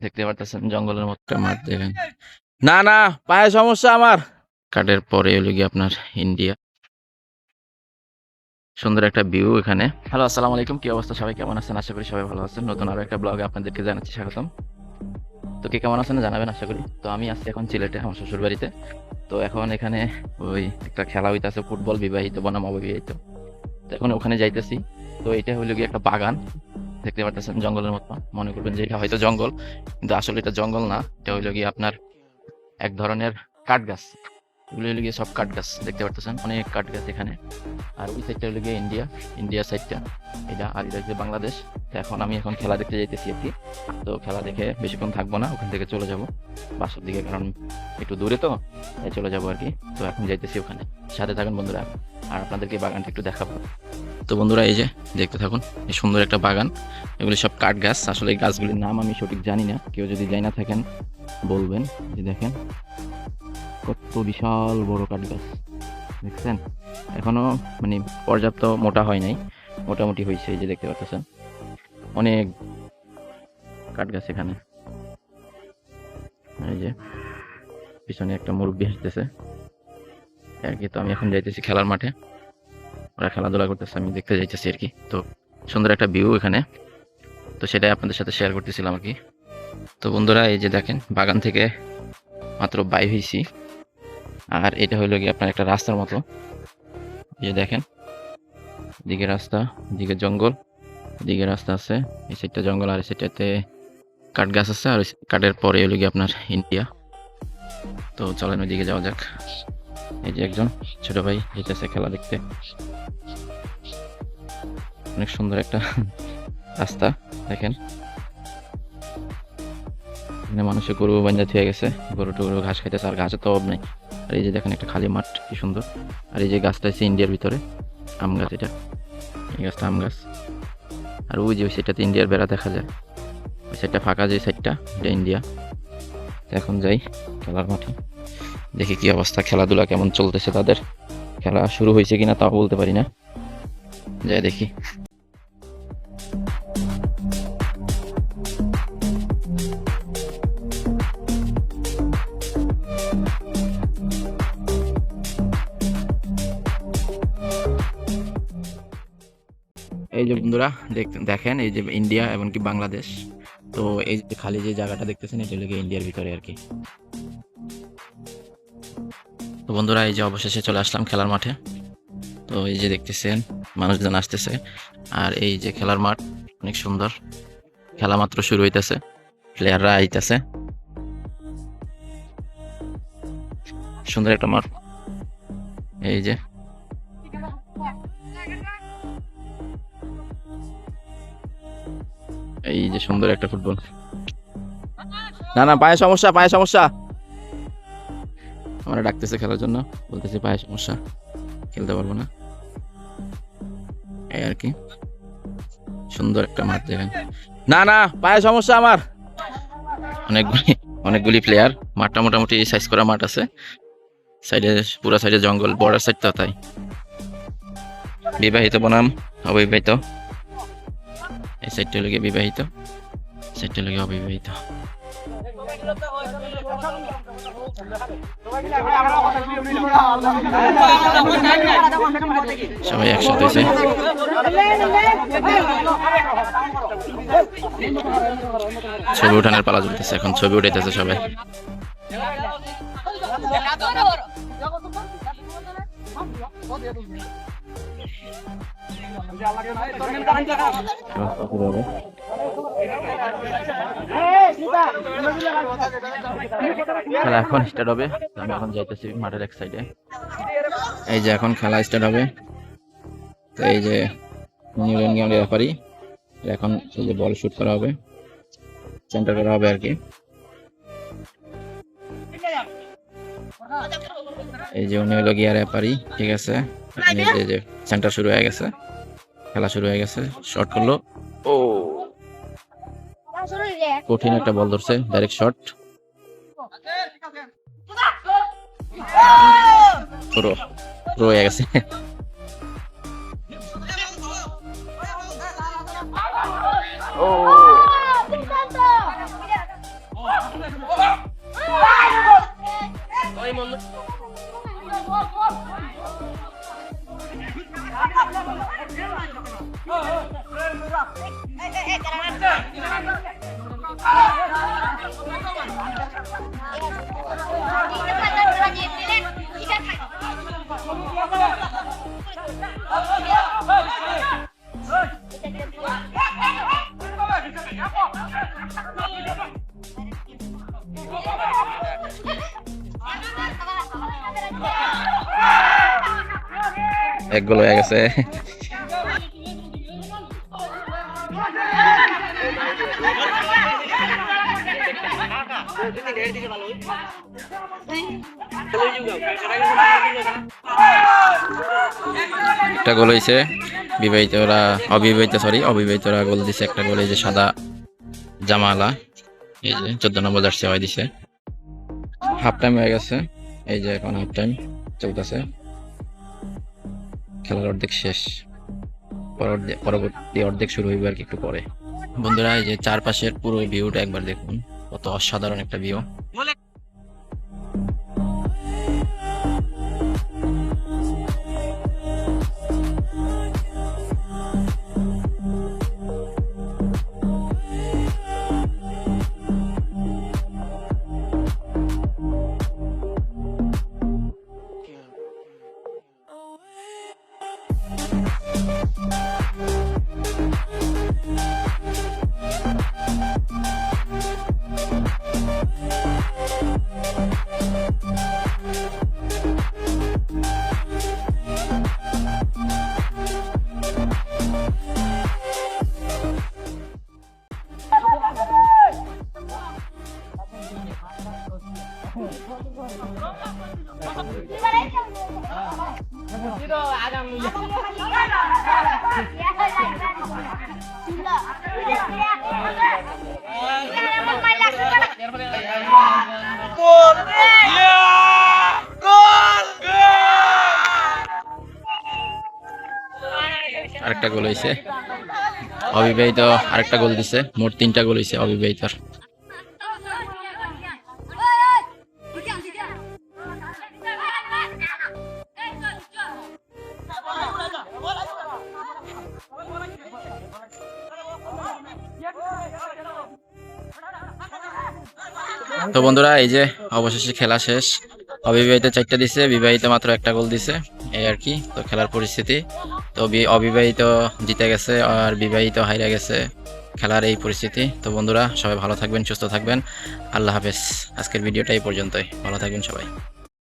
দেখতে পারতেছেন জঙ্গলের মতো একটা মাঠ দেখেন। না না পায়ে সমস্যা আমার। কাটের পরে হলো গিয়ে আপনার ইন্ডিয়া। সুন্দর একটা ভিউ এখানে। হ্যালো আসসালামু আলাইকুম কি অবস্থা? সবাই কেমন আছেন? আশা করি সবাই ভালো আছেন। নতুন আরও একটা ব্লগে আপনাদেরকে জানাচ্ছি স্বাগতম। তো কে কেমন আছেন জানাবেন আশা করি। তো আমি আছি এখন সিলেটে আমার শ্বশুর বাড়িতে তো এখন এখানে ওই একটা খেলা হইতাছে ফুটবল বিবাহিত বনাম অবিবাহিত। তো এখন ওখানে যাইতেছি। তো এটা হলো গিয়ে একটা বাগান। দেখতে পারতেছেন জঙ্গলের মতো। মনে করবেন যে এটা হয়তো জঙ্গল, কিন্তু আসলে এটা জঙ্গল না। এটা হইল গিয়ে আপনার এক ধরনের কাঠ গাছ এগুলো হলো গিয়ে সব কাঠ গাছ দেখতে পারতেছেন? অনেক কাঠ গাছ এখানে। আর ওই সাইডটা হলো গিয়ে ইন্ডিয়া ইন্ডিয়া সাইডটা এটা আর এটা হচ্ছে বাংলাদেশ। এখন আমি এখন খেলা দেখতে যাইতেছি আর কি। তো খেলা দেখে বেশিক্ষণ থাকব না, ওখান থেকে চলে যাব। বাসার দিকে, কারণ একটু দূরে তো, তাই চলে যাব আর কি। তো এখন যাইতেছি ওখানে। সাথে থাকুন বন্ধুরা। আর আপনাদেরকে বাগানটা একটু দেখাবো। তো বন্ধুরা, এই যে দেখতে থাকুন, এই সুন্দর একটা বাগান। এগুলি সব কাঠ গাছ। আসলে এই গাছগুলির নাম আমি সঠিক জানি না। কেউ যদি জানা থাকেন, বলবেন যে দেখেন, কত বিশাল বড় কাঠ গাছ। দেখছেন? এখনও মানে পর্যাপ্ত মোটা হয় নাই। মোটামুটি হয়েছে এই যে দেখতে পাচ্ছেন। অনেক কাঠ গাছ এখানে। এই যে পিছনে একটা মুরব্বী হাসতেছে আর কি তো আমি এখন যাইতেছি খেলার মাঠে। ওরা খেলাধুলা করতেছে, আমি দেখতে যাইতেছি আর কি। তো সুন্দর একটা ভিউ এখানে। তো সেটাই আপনাদের সাথে শেয়ার করতেছিলাম আর কি। তো বন্ধুরা, এই যে দেখেন, বাগান থেকে মাত্র বাই হয়েছি আর এটা হলো কি আপনার একটা রাস্তার মতো। এই যে দেখেন, দিকে রাস্তা, দিকে জঙ্গল, দিকে রাস্তা আছে, এই সাইডটা জঙ্গল আর এই সাইডটাতে কাঠ গাছ আছে। আর কাঠের পরে হলো কি আপনার ইন্ডিয়া। তো চলেন ওইদিকে যাওয়া যাক। এই যে একজন ছোট ভাই যেতেছে খেলা দেখতে। অনেক সুন্দর একটা রাস্তা, দেখেন। এখানে মানুষের গরু বান্ধা থুয়ে গেছে, গরু টরু ঘাস খাইতেছে, আর ঘাসের তো অভাব নেই। আর এই যে দেখেন একটা খালি মাঠ, কি সুন্দর। আর এই যে গাছটা আছে ইন্ডিয়ার ভিতরে, আম গাছ এটা। এই গাছটা আম গাছ। আর ওই যে ওই সাইডটাতে ইন্ডিয়ার বেড়া দেখা যায়। ওই সাইডটা ফাঁকা যে সাইডটা, এটা ইন্ডিয়া। এখন যাই, খেলার মাঠে। দেখি কি অবস্থা, খেলাধুলা কেমন চলতেছে তাদের? খেলা শুরু হয়েছে কিনা তাও বলতে পারি না। যাই দেখি। এই যে বন্ধুরা, দেখ- দেখেন এই যে ইন্ডিয়া এমনকি বাংলাদেশ। তো এই যে খালি যে জায়গাটা দেখতেছেন, এটা লেগে ইন্ডিয়ার ভিতরে আর কি। বন্ধুরা, এই যে অবশেষে চলে আসলাম খেলার মাঠে। তো এই যে দেখতেছেন, মানুষজন আসতেছে। আর এই যে খেলার মাঠ, অনেক সুন্দর। খেলা মাত্র শুরু হইতেছে প্লেয়াররা আইতেছে। সুন্দর একটা মাঠ। এই যে। এই যে সুন্দর একটা ফুটবল। না না, পায়ে সমস্যা পায়ে সমস্যা। আমরা ডাকতেছে খেলার জন্য। বলতেছে পায়ে সমস্যা। খেলতে পারব না। এই আর কি। সুন্দর একটা মাঠ দেখেন। না না পায়ে সমস্যা আমার। অনেকগুলি অনেকগুলি প্লেয়ার মাঠটা মোটামুটি সাইজ করা মাঠ আছে। সাইডে পুরো সাইডে জঙ্গল বর্ডার সাইড তাই। বিবাহিত বনাম, অবিবাহিত। এই সাইডটা লোকে বিবাহিত। সাইডটা লোকে অবিবাহিত। সবাই একসাথে ছবি উঠানোর পালা চলতেছে এখন ছবি উঠাইতেছে সবাই। খেলা এখন স্টার্ট হবে। আমি এখন যাইতেছি মাঠের এক সাইডে এই যে এখন খেলা স্টার্ট হবে। তো এই যে নিউল্যান্ড গেমের ব্যাপারই এখন এই যে বল শুট করা হবে। সেন্টার করা হবে আর কি। এই যে উনি হলো গিয়ার ব্যাপারই ঠিক আছে? এই যে- সেন্টার শুরু হয়ে গেছে খেলা শুরু হয়ে গেছে শর্ট করল। ও। কঠিন একটা বল ধরছে ডাইরেক্ট শট পুরো পুরো হয়ে গেছে। eh ya, eh eh karangan এক একটা গোল হয়েছে। বিবাহিতরা, অবিবাহিত সরি অবিবাহিতরা গোল দিছে। একটা গোল হয়েছে সাদা জামালা, এই যে চোদ্দ নম্বর জার্সি হয় দিছে। হাফ টাইম হয়ে গেছে। এই যে এখন হাফ টাইম চলতেছে। খেলার অর্ধেক শেষ। পরবর্তী- পরবর্তী অর্ধেক শুরু হইবে আর কি একটু পরে। বন্ধুরা, এই যে চারপাশের পুরো ভিউটা একবার দেখুন। কত অসাধারণ একটা ভিউ আরেকটা গোল হয়েছে অবিবাহিত আরেকটা গোল দিছে। মোট তিনটা গোল হয়েছে অবিবাহিতর। তো বন্ধুরা, এই যে অবশেষে খেলা শেষ। অবিবাহিত চারটা দিছে, বিবাহিত মাত্র একটা গোল দিছে, এই আর কি, তো খেলার পরিস্থিতি। তো অবিবাহিত জিতে গেছে আর বিবাহিত হাইরা গেছে, খেলার এই পরিস্থিতি। তো বন্ধুরা, সবাই ভালো থাকবেন, সুস্থ থাকবেন। আল্লাহ হাফেজ। আজকের ভিডিওটা এই পর্যন্তই। ভালো থাকবেন সবাই।